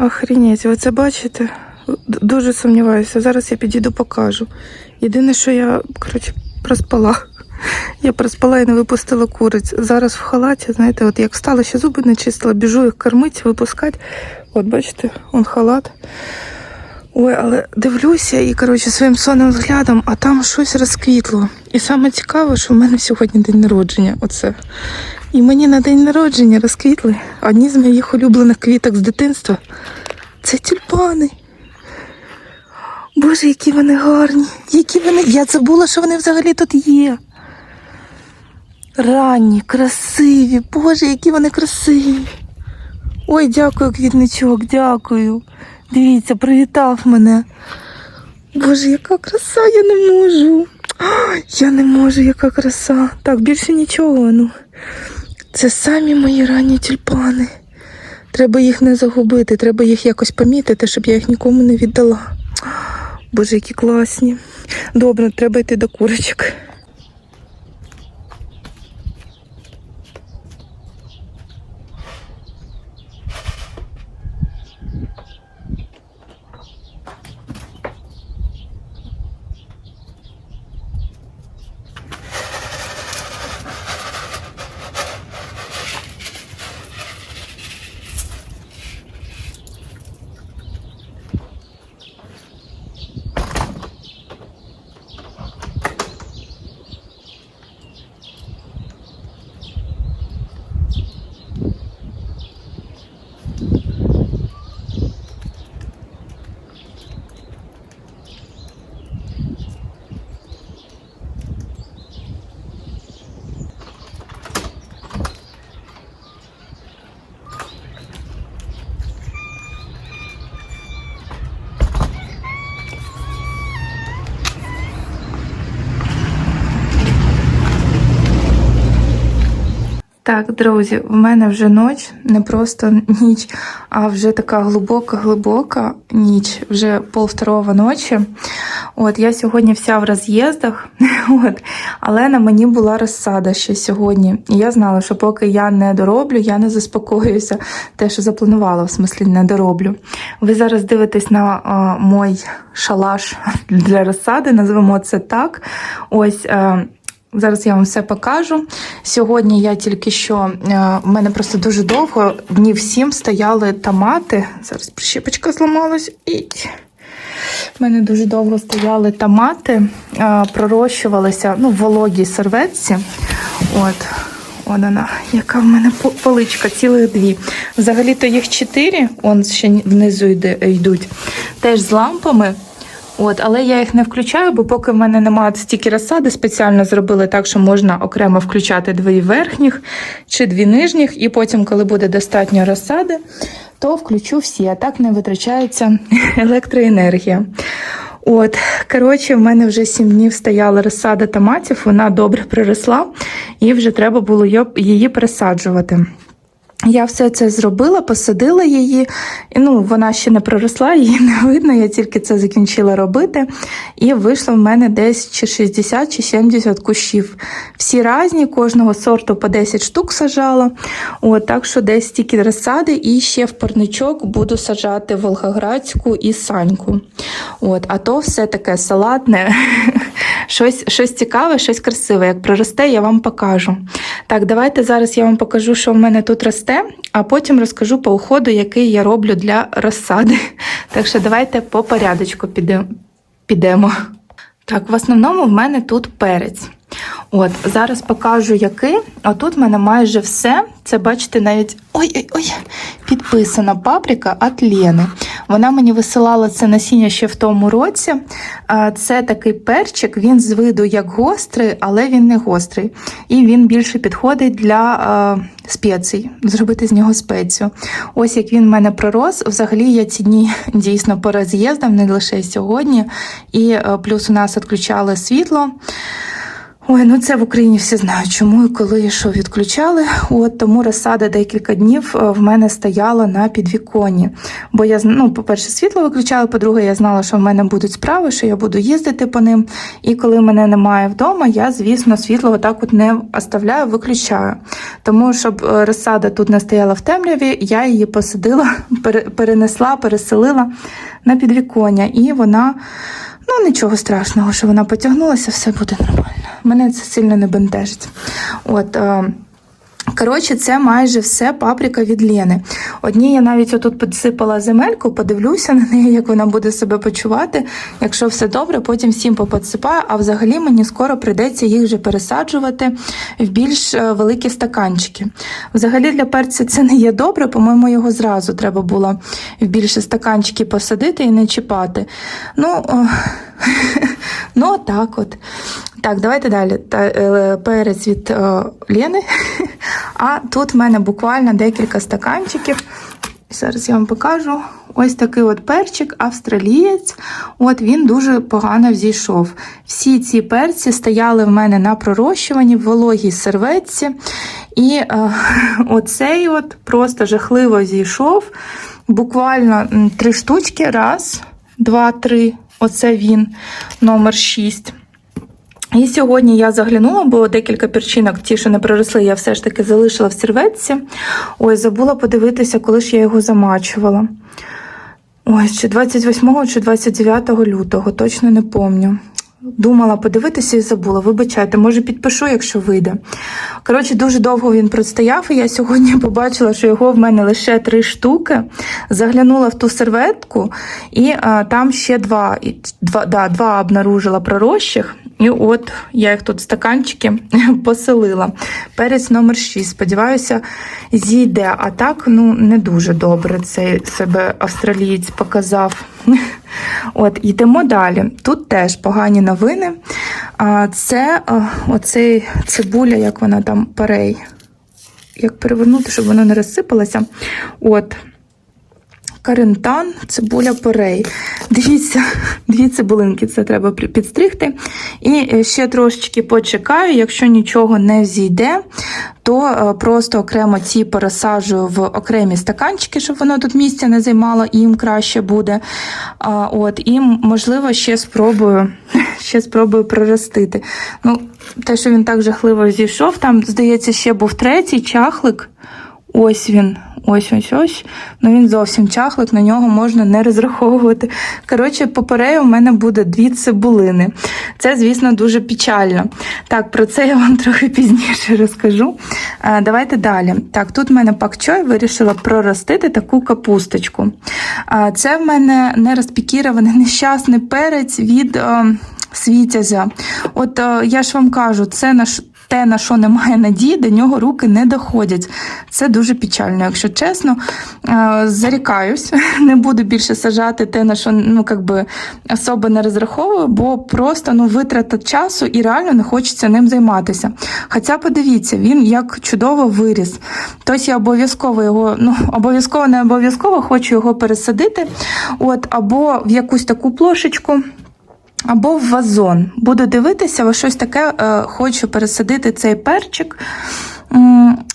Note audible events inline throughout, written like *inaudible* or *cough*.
Охренеть, ви це бачите? Дуже сумніваюся. Зараз я підійду покажу. Єдине, що я, коротше, проспала. *laughs* Я проспала і не випустила куриць. Зараз в халаті, знаєте, от як встала, ще зуби не чистила, біжу їх кормити, випускати. От бачите, он халат. Ой, але дивлюся і, коротше, своїм сонним взглядом, а там щось розквітло. І саме цікаве, що в мене сьогодні день народження. Оце. І мені на день народження розквітли одні з моїх улюблених квіток з дитинства. Це тюльпани. Боже, які вони гарні. Які вони. Я забула, що вони взагалі тут є. Ранні, красиві. Боже, які вони красиві. Ой, дякую, квітничок, дякую. Дивіться, привітав мене. Боже, яка краса, я не можу. Я не можу, яка краса. Так, більше нічого. Ну. Це самі мої ранні тюльпани. Треба їх не загубити, треба їх якось помітити, щоб я їх нікому не віддала. Боже, які класні. Добре, треба йти до курочок. Так, друзі, в мене вже ніч, не просто ніч, а вже така глибока-глибока ніч, вже полвторого ночі. От я сьогодні вся в роз'їздах, *laughs* от, але на мені була розсада ще сьогодні. І я знала, що поки я не дороблю, я не заспокоюся. Те, що запланувала, в смислі не дороблю. Ви зараз дивитесь на а, мой шалаш *laughs* для розсади, назвемо це так. Ось. А, Зараз я вам все покажу. Сьогодні я тільки що, е, в мене просто дуже довго, днів сім стояли томати. Зараз прищепочка зламалась. І... В мене дуже довго стояли томати, е, пророщувалися ну, в вологій серветці. От, от вона, яка в мене поличка, цілих дві. Взагалі-то їх чотири, он ще внизу йде, йдуть, теж з лампами. От, але я їх не включаю, бо поки в мене немає стільки розсади, спеціально зробили так, що можна окремо включати дві верхніх чи дві нижніх, і потім, коли буде достатньо розсади, то включу всі, а так не витрачається *laughs* електроенергія. От, коротше, в мене вже сім днів стояла розсада томатів, вона добре приросла, і вже треба було її пересаджувати. Я все це зробила, посадила її. Ну, вона ще не проросла, *laughs* її не видно. Я тільки це закінчила робити. І вийшло в мене десь чи 60 чи 70 кущів. Всі різні, кожного сорту по 10 штук сажала. От, так що десь стільки розсади, і ще в парничок буду саджати Волгоградську і Саньку. От, а то все таке салатне, *laughs* щось, щось цікаве, щось красиве. Як проросте, я вам покажу. Так, давайте зараз я вам покажу, що в мене тут росте, а потім розкажу по уходу, який я роблю для розсади. *laughs* Так що давайте по порядочку підемо. Так, в основному в мене тут перець. От, зараз покажу, який. А тут в мене майже все. Це, бачите, навіть ой-ой-ой, підписана паприка від Лєни. Вона мені висилала це насіння ще в тому році. Це такий перчик, він з виду як гострий, але він не гострий. І він більше підходить для спецій, зробити з нього спецію. Ось як він в мене пророс. Взагалі я ці дні *laughs* дійсно по роз'їздам, не лише сьогодні. І е, плюс у нас відключали світло. Ой, ну це в Україні всі знають, чому і коли що відключали. От тому розсада декілька днів е, в мене стояла на підвіконні. Бо я ну, по-перше, світло виключали, по-друге, я знала, що в мене будуть справи, що я буду їздити по ним. І коли мене немає вдома, я, звісно, світло отак от не оставляю, виключаю. Тому, щоб е, розсада тут не стояла в темряві, я її посадила, *laughs* перенесла, переселила на підвіконня, і вона. Ну, нічого страшного, що вона потягнулася, все буде нормально. Мене це сильно не бентежить. От, е, коротше, це майже все паприка від Лєни. Одні я навіть отут підсипала земельку, подивлюся на неї, як вона буде себе почувати. Якщо все добре, потім всім поподсипаю, а взагалі мені скоро прийдеться їх вже пересаджувати в більш е, великі стаканчики. Взагалі для перця це не є добре, по-моєму, його зразу треба було в більше стаканчики посадити і не чіпати. Ну, о, *laughs* ну так от. Так, давайте далі. Е, перець від е, Лєни. *laughs* А тут в мене буквально декілька стаканчиків. Зараз я вам покажу. Ось такий от перчик, австралієць. От він дуже погано взійшов. Всі ці перці стояли в мене на пророщуванні в вологій серветці. І е, *laughs* оцей от просто жахливо зійшов. Буквально три штучки. Раз, два, три. Оце він, номер 6. І сьогодні я заглянула, бо декілька перчинок, ті, що не проросли, я все ж таки залишила в серветці. Ой, забула подивитися, коли ж я його замачувала. Ой, чи 28 чи 29 лютого, точно не помню. Думала подивитися і забула. Вибачайте, може підпишу, якщо вийде. Коротше, дуже довго він простояв, і я сьогодні *laughs* побачила, що його в мене лише три штуки. Заглянула в ту серветку, і а, там ще два, два, да, два обнаружила пророщих. І от я їх тут стаканчики *laughs* поселила. Перець номер 6. Сподіваюся, зійде. А так, ну, не дуже добре цей себе австралієць показав. От, йдемо далі. Тут теж погані новини. Це а, оцей цибуля, як вона там парей. Як перевернути, щоб воно не розсипалося. От. Карентан, цибуля порей. Дивіться, дві цибулинки, це треба підстригти. І е, ще трошечки почекаю, якщо нічого не зійде, то е, просто окремо ці пересаджую в окремі стаканчики, щоб воно тут місця не займало, і їм краще буде. От, і можливо ще спробую, *laughs* ще спробую проростити. Ну, те, що він так жахливо зійшов, там, здається, ще був третій чахлик. Ось він, ось ось ось. Ну він зовсім чахлик, на нього можна не розраховувати. Коротше, поперею в мене буде дві цибулини. Це, звісно, дуже печально. Так, про це я вам *laughs* трохи пізніше розкажу. Е, давайте далі. Так, тут в мене пакчой вирішила проростити таку капусточку. Е, це в мене не розпікірований нещасний перець від. е, Світязя. От е, я ж вам кажу, це наш те, на що немає надії, до нього руки не доходять. Це дуже печально, якщо чесно. Е, Зарікаюсь, *laughs* не буду більше сажати те, на що ну, как би, особо не розраховую, бо просто ну, витрата часу і реально не хочеться ним займатися. Хоча подивіться, він як чудово виріс. Тобто я обов'язково його, ну, обов'язково не обов'язково хочу його пересадити, от, або в якусь таку плошечку. Або в вазон. Буду дивитися, ось щось таке е, хочу пересадити цей перчик.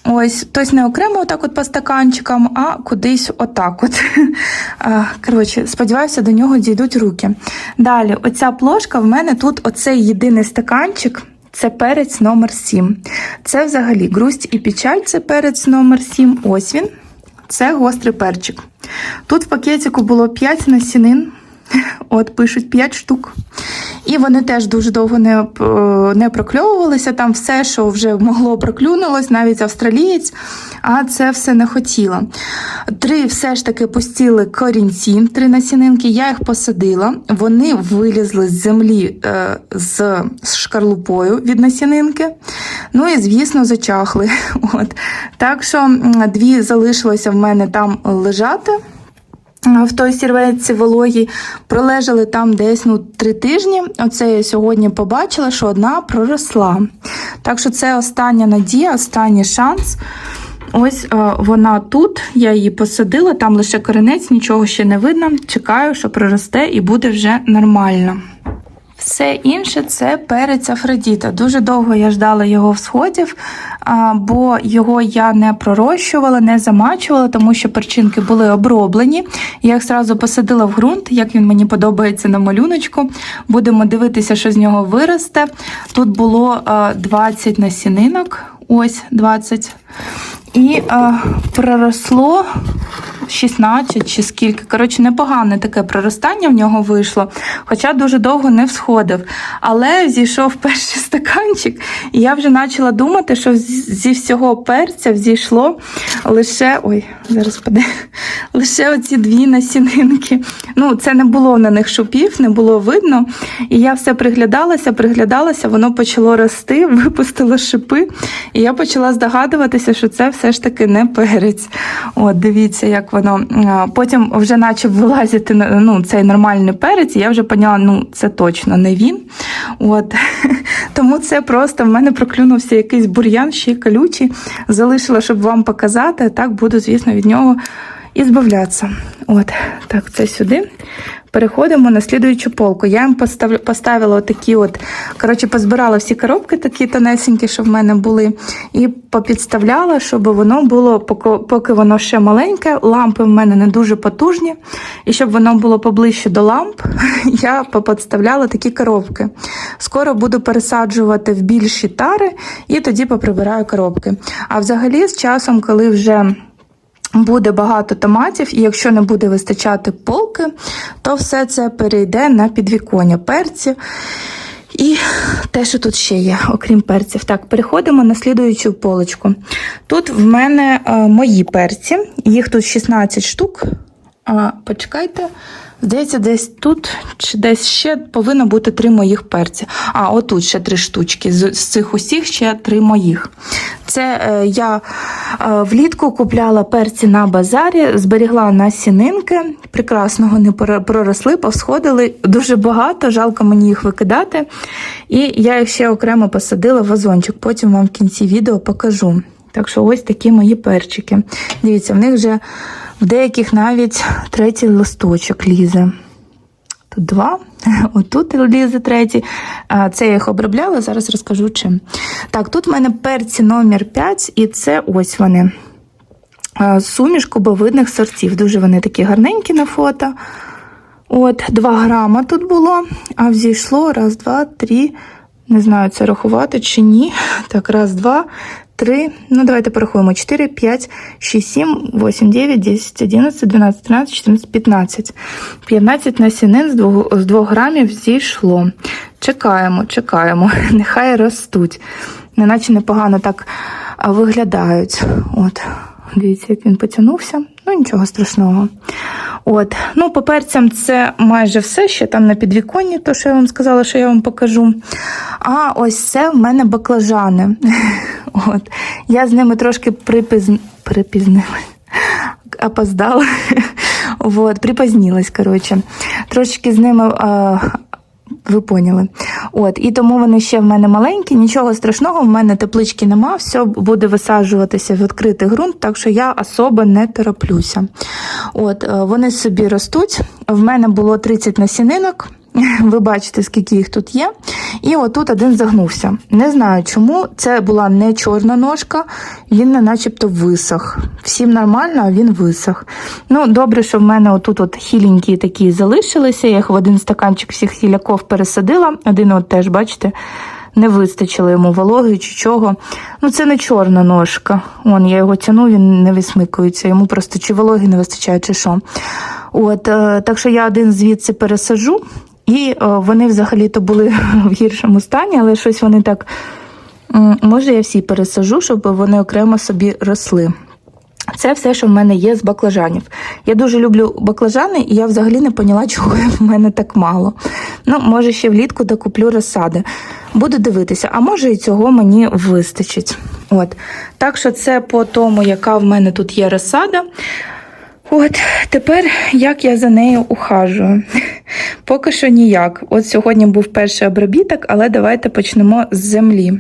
Ось, тобто не окремо отак от по стаканчикам, а кудись отак от. *laughs* Е, Коротше, сподіваюся, до нього дійдуть руки. Далі, оця плошка в мене тут оцей єдиний стаканчик. Це перець номер 7. Це взагалі грусть і печаль, це перець номер 7. Ось він. Це гострий перчик. Тут в пакетику було 5 насінин. От пишуть 5 штук. І вони теж дуже довго не, е, не прокльовувалися. Там все, що вже могло проклюнулось, навіть австралієць, а це все не хотіла. Три все ж таки пустіли корінці, три насінинки. Я їх посадила. Вони вилізли з землі е, з, з шкарлупою від насінинки. Ну і, звісно, зачахли. *laughs* От. Так що дві залишилося в мене там лежати в той сірвеці вологій, пролежали там десь ну, три тижні. Оце я сьогодні побачила, що одна проросла. Так що це остання надія, останній шанс. Ось е, вона тут, я її посадила, там лише коренець, нічого ще не видно. Чекаю, що проросте і буде вже нормально. Все інше це перець Афродіта. Дуже довго я ждала його всходів, а, бо його я не пророщувала, не замачувала, тому що перчинки були оброблені. Я їх зразу посадила в ґрунт, як він мені подобається на малюночку. Будемо дивитися, що з нього виросте. Тут було а, 20 насінинок, ось 20. І а, проросло 16 чи скільки. Коротше, непогане таке проростання в нього вийшло, хоча дуже довго не всходив. Але зійшов *laughs* перший стаканчик, і я вже почала думати, що зі всього перця взійшло лише. Ой, зараз паде. *laughs* Лише оці дві насінинки. Ну, це не було на них шупів, не було видно. І я все приглядалася, приглядалася, воно почало рости, *laughs* випустило шипи. І я почала здогадуватися, що це все ж таки не перець. От, дивіться, як воно. Потім вже почав вилазити ну, цей нормальний перець, і я вже поняла, ну це точно не він. От. *laughs* Тому це просто в мене проклюнувся якийсь бур'ян, ще й колючий. Залишила, щоб вам показати. Так буду, звісно, від нього і збавлятися. От, так, це сюди. Переходимо на слідуючу полку. Я їм постав- поставила отакі от, коротше, позбирала всі коробки такі тонесенькі, що в мене були, і попідставляла, щоб воно було, поки воно ще маленьке, лампи в мене не дуже потужні. І щоб воно було поближче до ламп, *laughs* я поподставляла такі коробки. Скоро буду пересаджувати в більші тари і тоді поприбираю коробки. А взагалі, з часом, коли вже буде багато томатів, і якщо не буде вистачати полки, то все це перейде на підвіконня перців. І те, що тут ще є, окрім перців. Так, переходимо на слідуючу полочку. Тут в мене е, мої перці, їх тут 16 штук. А, почекайте, здається, десь тут чи десь ще повинно бути три моїх перці. А, отут ще три штучки. З, з цих усіх ще три моїх. Це е, я е, влітку купляла перці на базарі, зберігла насінинки, прекрасного не пора- проросли, повсходили дуже багато, жалко мені їх викидати. І я їх ще окремо посадила в вазончик. Потім вам в кінці відео покажу. Так що ось такі мої перчики. Дивіться, в них вже в деяких навіть третій листочок лізе. Тут два, *laughs* отут лізе третій. Це я їх обробляла, зараз розкажу чим. Так, тут в мене перці номер 5, і це ось вони. Суміш кубовидних сортів. Дуже вони такі гарненькі на фото. От, 2 грама тут було, а взійшло раз, два, три. Не знаю, це рахувати чи ні. *laughs* Так, раз, два, три. Ну, давайте порахуємо. 4, 5, 6, 7, 8, 9, 10, 11, 12, 13, 14, 15. 15 насінин з 2, з 2 грамів зійшло. Чекаємо, чекаємо. *laughs* Нехай ростуть. Неначе непогано так виглядають. От. Дивіться, як він потягнувся. Ну, нічого страшного. От. Ну, по перцям це майже все, ще там на підвіконні, то, що я вам сказала, що я вам покажу. А ось це в мене баклажани. *laughs* От. Я з ними трошки припіз... припізнилась. Опоздала. Вот, припозднилась, коротше. Трошечки з ними. А... Ви поняли. От, і тому вони ще в мене маленькі, нічого страшного, в мене теплички нема, все буде висаджуватися в відкритий ґрунт, так що я особо не тороплюся. От, е, вони собі ростуть. В мене було 30 насінинок. *laughs* Ви бачите, скільки їх тут є. І отут один загнувся. Не знаю чому. Це була не чорна ножка, він не начебто висох. Всім нормально, а він висох. Ну, добре, що в мене отут от хіленькі такі залишилися. Я їх в один стаканчик всіх хіляков пересадила. Один от теж, бачите, не вистачило йому вологи чи чого. Ну, це не чорна ножка. Вон, я його тяну, він не висмикується. Йому просто чи вологи не вистачає, чи що. От, е, так що я один звідси пересажу. І вони взагалі-то були *laughs* в гіршому стані, але щось вони так. Може, я всі пересажу, щоб вони окремо собі росли. Це все, що в мене є з баклажанів. Я дуже люблю баклажани, і я взагалі не поняла, *laughs* чого в мене так мало. Ну, може, ще влітку докуплю розсади. Буду дивитися, а може і цього мені вистачить. От. Так що це по тому, яка в мене тут є розсада. От тепер як я за нею ухажую? *laughs* Поки що ніяк. От сьогодні був перший обробіток, але давайте почнемо з землі.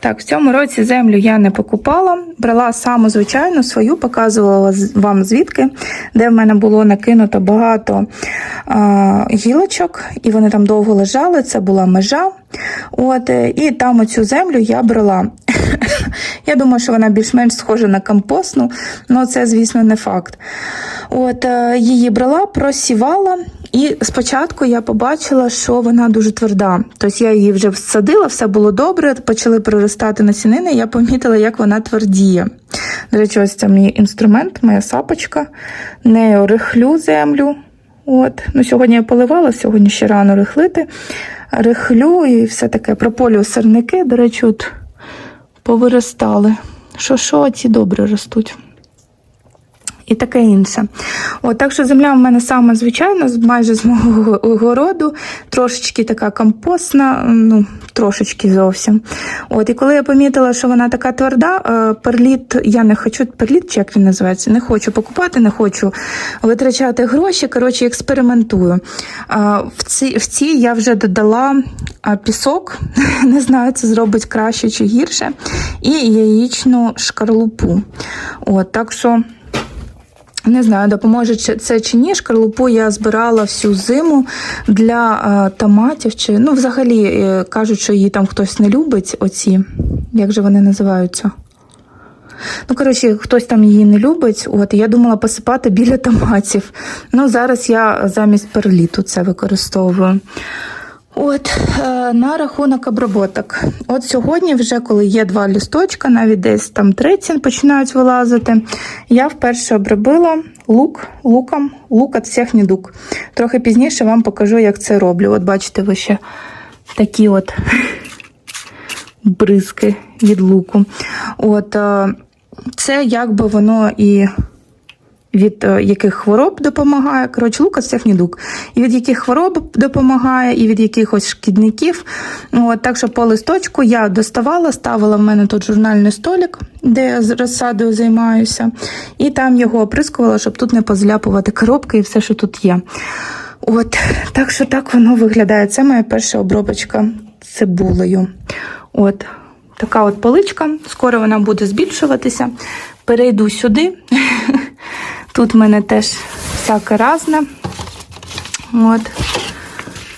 Так, в цьому році землю я не покупала, брала саму звичайну свою, показувала вам звідки, де в мене було накинуто багато а, гілочок, і вони там довго лежали. Це була межа. От, е, і там оцю землю я брала. *laughs* Я думаю, що вона більш-менш схожа на компостну, але це, звісно, не факт. От е, її брала, просівала, і спочатку я побачила, що вона дуже тверда. Тобто я її вже всадила, все було добре, почали проростати насінини, і я помітила, як вона твердіє. До речі, ось це мій інструмент, моя сапочка. Нею рихлю землю. От. Ну, сьогодні я поливала, сьогодні ще рано рихлити. Рихлю і все таке. Прополюю сирники, до речі, от повиростали. Що, що, ці добре ростуть. І таке інше. От, так що земля в мене саме звичайна, майже з мого городу, трошечки така компостна, ну, трошечки зовсім. От, і коли я помітила, що вона така тверда, е, перліт, я не хочу, перліт, чи як він називається, не хочу покупати, не хочу витрачати гроші. Коротше, експериментую. В ці, в цій я вже додала пісок, *laughs* не знаю, це зробить краще чи гірше, і яєчну шкарлупу. От, так що. Не знаю, допоможе це чи ні. Шкарлупу я збирала всю зиму для е, томатів. Чи ну, взагалі е, кажуть, що її там хтось не любить. Оці, як же вони називаються? Ну, коротше, хтось там її не любить. От я думала посипати біля томатів. Ну, зараз я замість перліту це використовую. От е, на рахунок оброботок. От сьогодні, вже коли є два лісточка, навіть десь там треті починають вилазити. Я вперше обробила лук луком, лук від всіх недуг. Трохи пізніше вам покажу, як це роблю. От бачите, ви ще такі от *laughs* бризки від луку. От е, це якби воно і від е, яких хвороб допомагає. Коротше, лука всіх. І від яких хвороб допомагає, і від якихось шкідників. От, так що по листочку я доставала, ставила в мене тут журнальний столик, де я з розсадою займаюся, і там його оприскувала, щоб тут не позляпувати коробки і все, що тут є. От, так що так воно виглядає. Це моя перша обробочка цибулею. От, така от поличка. Скоро вона буде збільшуватися. Перейду сюди. *laughs* Тут в мене теж всяке разне. От.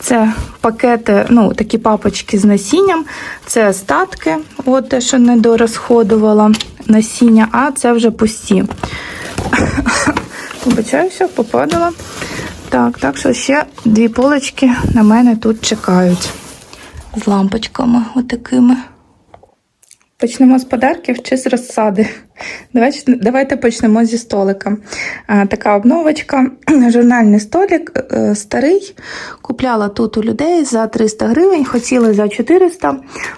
Це пакети, ну, такі папочки з насінням. Це остатки, от те, що не дорозходувала насіння, а це вже пусті. *coughs* Вибачаюся, попадала. Так, так що ще дві полочки на мене тут чекають. З лампочками отакими. Почнемо з подарків чи з розсади. Давайте, давайте почнемо зі столика. Така обновочка. *clears throat* Журнальний столик е, старий. Купляла тут у людей за 300 гривень, хотіли за 400,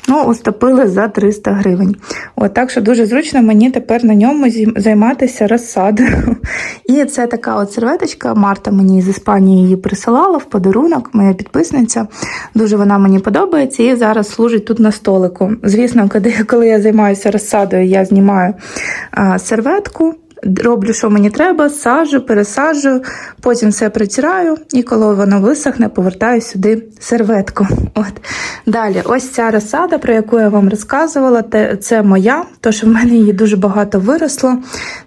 ну уступили за 300 гривень. От, так що дуже зручно мені тепер на ньому займатися розсадою. *laughs* І це така от серветочка. Марта мені з Іспанії її присилала в подарунок, моя підписниця. Дуже вона мені подобається і зараз служить тут на столику. Звісно, коли, я займаюся розсадою, я знімаю серветку. Роблю, що мені треба, саджу, пересаджую, потім все притираю, і коли воно висохне, повертаю сюди серветку. *laughs* От. Далі, ось ця розсада, про яку я вам розказувала, це моя, тож в мене її дуже багато виросло.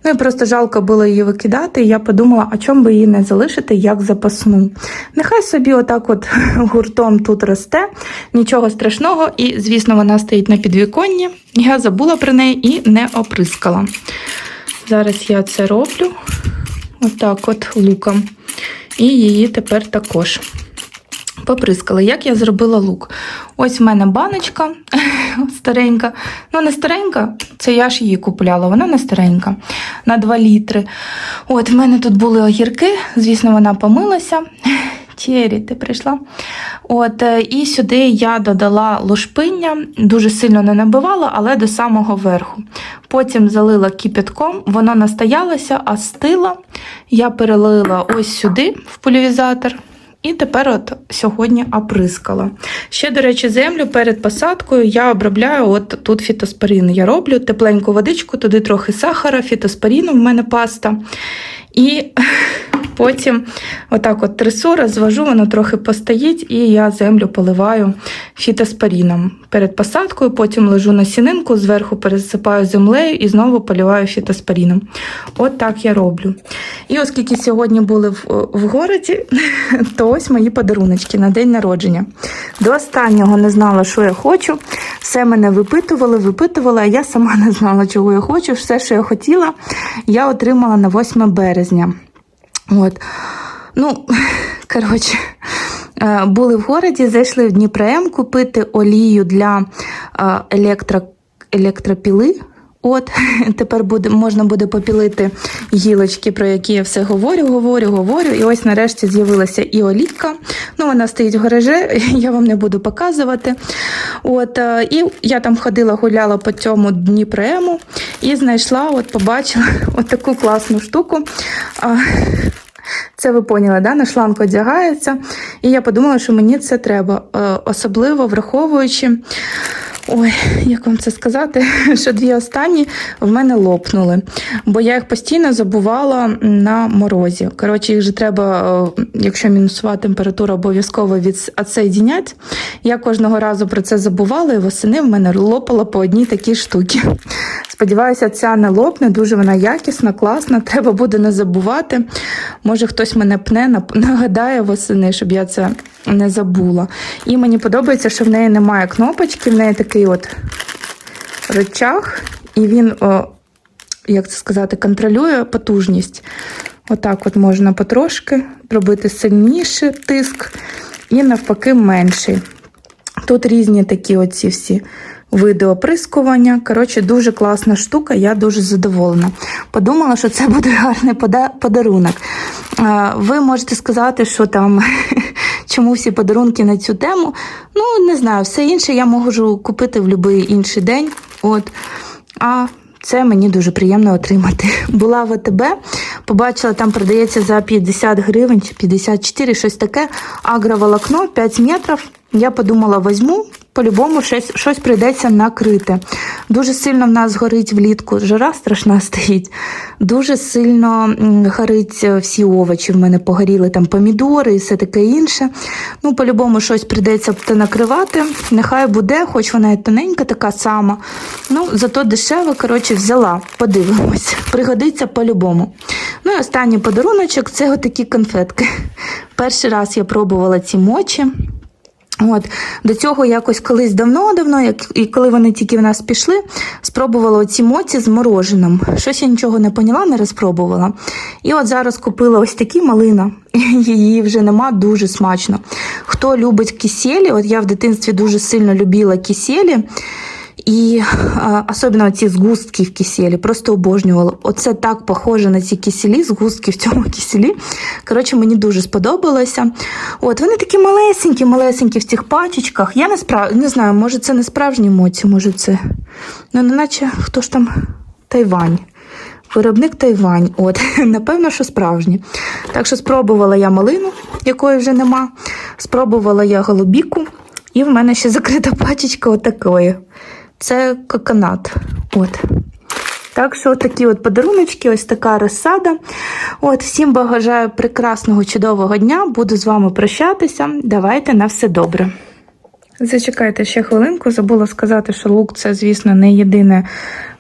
Ну і просто жалко було її викидати. І я подумала, а чому би її не залишити як запасну. Нехай собі отак от *laughs* гуртом тут росте, нічого страшного, і, звісно, вона стоїть на підвіконні. Я забула про неї і не оприскала. Зараз я це роблю отак от луком. І її тепер також поприскала. Як я зробила лук? Ось в мене баночка *laughs* старенька. Ну, не старенька, це я ж її купляла, вона не старенька, на 2 літри. От, в мене тут були огірки, звісно, вона помилася. Тєрі, ти прийшла. От, е, і сюди я додала лошпиння, дуже сильно не набивала, але до самого верху. Потім залила кипятком, воно настоялося, а стила. Я перелила ось сюди в пульверизатор. І тепер от сьогодні оприскала. Ще, до речі, землю перед посадкою я обробляю от тут фітоспорін. Я роблю тепленьку водичку, туди трохи сахара, фітоспоріну, в мене паста. І Потім отак от трясу, розвожу, воно трохи постоїть, і я землю поливаю фітоспоріном перед посадкою, потім лежу на сінинку, зверху пересипаю землею і знову поливаю фітоспоріном. От так я роблю. І оскільки сьогодні були в, в городі, *laughs* то ось мої подаруночки на день народження. До останнього не знала, що я хочу. Все мене випитували, випитували, а я сама *laughs* не знала, чого я хочу. Все, що я хотіла, я отримала на 8 березня. От. Ну, *laughs* коротше, е, були в городі, зайшли в Дніпрем купити олію для е, електро, електропіли. От, *laughs* тепер буде, можна буде попілити гілочки, про які я все говорю, говорю, говорю. І ось нарешті з'явилася і олійка. Ну, вона стоїть в гаражі, *laughs* я вам не буду показувати. От, е, і я там ходила, гуляла по цьому Дніпрему і знайшла, от побачила *laughs* от таку класну штуку. Це ви поняли, да? на шланг одягається. І я подумала, що мені це треба, Е, особливо враховуючи. Ой, як вам це сказати, *laughs* що дві останні в мене лопнули, бо я їх постійно забувала на морозі. Коротше, їх же треба, е, якщо мінусова температура, обов'язково відсоєдінять. Я кожного разу про це забувала, і восени в мене лопало по одній такій штуці. Сподіваюся, ця не лопне, дуже вона якісна, класна. Треба буде не забувати. Може, хтось мене пне, *laughs* нагадає восени, щоб я це не забула. І мені подобається, що в неї немає кнопочки, в неї такий от рычаг, і він, о, як це сказати, контролює потужність. Отак от можна потрошки робити сильніший тиск і навпаки менший. Тут різні такі оці всі види оприскування. Коротше, дуже класна штука, я дуже задоволена. Подумала, що це буде гарний подарунок. Ви можете сказати, що там *laughs* чому всі подарунки на цю тему. Ну, не знаю, все інше я можу купити в будь-який інший день. От. А це мені дуже приємно отримати. *laughs* Була в АТБ, побачила, там продається за 50 гривень чи 54, щось таке. Агроволокно 5 метрів. Я подумала, візьму, по-любому щось, щось прийдеться накрити. Дуже сильно в нас горить влітку, жара страшна *laughs* стоїть. Дуже сильно горить е, всі овочі. В мене погоріли там помідори і все таке інше. Ну, по-любому щось прийдеться накривати. Нехай буде, хоч вона і тоненька, така сама. Ну, зато дешево, коротше, взяла. Подивимось. *laughs* Пригодиться по-любому. Ну і останній подаруночок це отакі конфетки. *laughs* Перший раз я пробувала ці мочі. От до цього якось колись давно-давно, як і коли вони тільки в нас пішли, спробувала ці моці з мороженим. Щось я нічого не поняла, не розпробувала. І от зараз купила ось такі малина. *laughs* Її вже нема дуже смачно. Хто любить киселі, от я в дитинстві дуже сильно любила киселі. І а, особливо ці згустки в киселі, просто обожнювала. Оце так похоже на ці киселі, згустки в цьому киселі. Коротше, мені дуже сподобалося. От вони такі малесенькі, малесенькі в цих пачечках. Я не справ... не знаю, може це не справжні моці, може це. Ну, не наче хто ж там Тайвань. Виробник Тайвань. От, *laughs* напевно, що справжні. Так що спробувала я малину, якої вже нема. Спробувала я голубіку, і в мене ще закрита пачечка отакої. Це коконат. От. Так що такі от подаруночки, ось така розсада. От, всім бажаю прекрасного, чудового дня. Буду з вами прощатися. Давайте на все добре. Зачекайте ще хвилинку. Забула сказати, що лук це, звісно, не єдине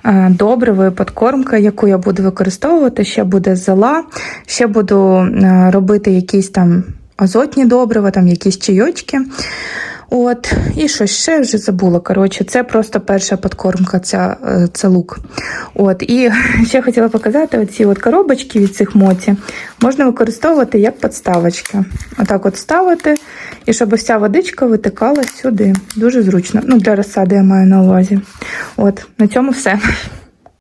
е, добриво і подкормка, яку я буду використовувати. Ще буде зола, ще буду е, робити якісь там азотні добрива, там якісь чайочки. От, і що ще вже забула. Коротше, це просто перша подкормка, ця, е, це лук. От, і *laughs* ще хотіла показати оці от коробочки від цих моці можна використовувати як подставочки. Отак от ставити, і щоб вся водичка витикала сюди. Дуже зручно. Ну, для розсади я маю на увазі. От, на цьому все.